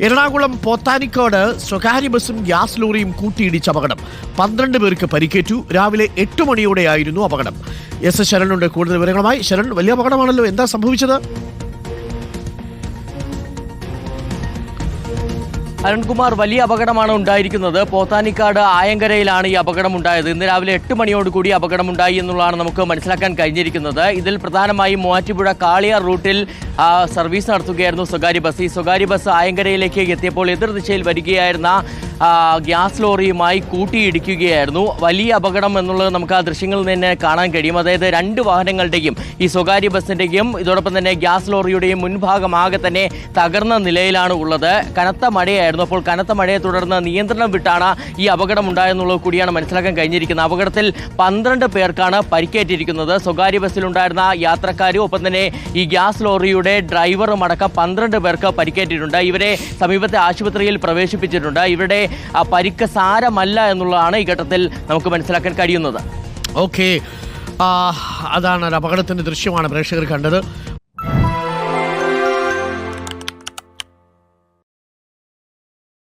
എറണാകുളം പോത്താനിക്കാട് സ്വകാര്യ ബസും ഗ്യാസ് ലോറിയും കൂട്ടിയിടിച്ച് അപകടം. പന്ത്രണ്ട് പേർക്ക് പരിക്കേറ്റു. രാവിലെ എട്ട് മണിയോടെയായിരുന്നു അപകടം. എസ് എസ് ശരണുണ്ട് കൂടുതൽ വിവരങ്ങളുമായി. ശരൺ വലിയ അപകടമാണല്ലോ. എന്താ സംഭവിച്ചത്? അരുൺകുമാർ വലിയ അപകടമാണ് ഉണ്ടായിരിക്കുന്നത്. പോത്താനിക്കാട് ആയങ്കരയിലാണ് ഈ അപകടം ഉണ്ടായത് ഇന്ന് രാവിലെ എട്ട് മണിയോടുകൂടി അപകടമുണ്ടായി എന്നുള്ളതാണ് നമുക്ക് മനസ്സിലാക്കാൻ കഴിഞ്ഞിരിക്കുന്നത്. ഇതിൽ പ്രധാനമായും മൂവാറ്റുപുഴ കാളിയാർ റൂട്ടിൽ സർവീസ് നടത്തുകയായിരുന്നു സ്വകാര്യ ബസ്. ഈ സ്വകാര്യ ബസ് ആയങ്കരയിലേക്ക് എത്തിയപ്പോൾ എതിർദിശയിൽ വരികയായിരുന്ന ഗ്യാസ് ലോറിയുമായി കൂട്ടിയിടിക്കുകയായിരുന്നു. വലിയ അപകടം എന്നുള്ളത് നമുക്ക് ആ ദൃശ്യങ്ങളിൽ തന്നെ കാണാൻ കഴിയും. അതായത് രണ്ട് വാഹനങ്ങളുടെയും ഈ സ്വകാര്യ ബസ്സിന്റെയും ഇതോടൊപ്പം തന്നെ ഗ്യാസ് ലോറിയുടെയും മുൻഭാഗമാകെ തന്നെ തകർന്ന നിലയിലാണ് ഉള്ളത്. കനത്ത മഴയായിരുന്നു അപ്പോൾ കനത്ത മഴയെ തുടർന്ന് നിയന്ത്രണം വിട്ടാണ് ഈ അപകടം ഉണ്ടായെന്നുള്ളത് കൂടിയാണ് മനസ്സിലാക്കാൻ കഴിഞ്ഞിരിക്കുന്നത്. അപകടത്തിൽ പന്ത്രണ്ട് പേർക്കാണ് പരിക്കേറ്റിരിക്കുന്നത്. സ്വകാര്യ ബസ്സിലുണ്ടായിരുന്ന യാത്രക്കാരും ഒപ്പം തന്നെ ഈ ഗ്യാസ് ലോറിയുടെ ഡ്രൈവറും അടക്കം പന്ത്രണ്ട് പേർക്ക് പരിക്കേറ്റിട്ടുണ്ട്. ഇവരെ സമീപത്തെ ആശുപത്രിയിൽ പ്രവേശിപ്പിച്ചിട്ടുണ്ട്. ഇവരുടെ പരിക്ക് സാരമല്ല എന്നുള്ളതാണ് ഈ ഘട്ടത്തിൽ നമുക്ക് മനസ്സിലാക്കാൻ കഴിയുന്നത്. ഓക്കെ. അതാണ് ഒരു അപകടത്തിന്റെ ദൃശ്യമാണ് പ്രേക്ഷകർ കണ്ടത്.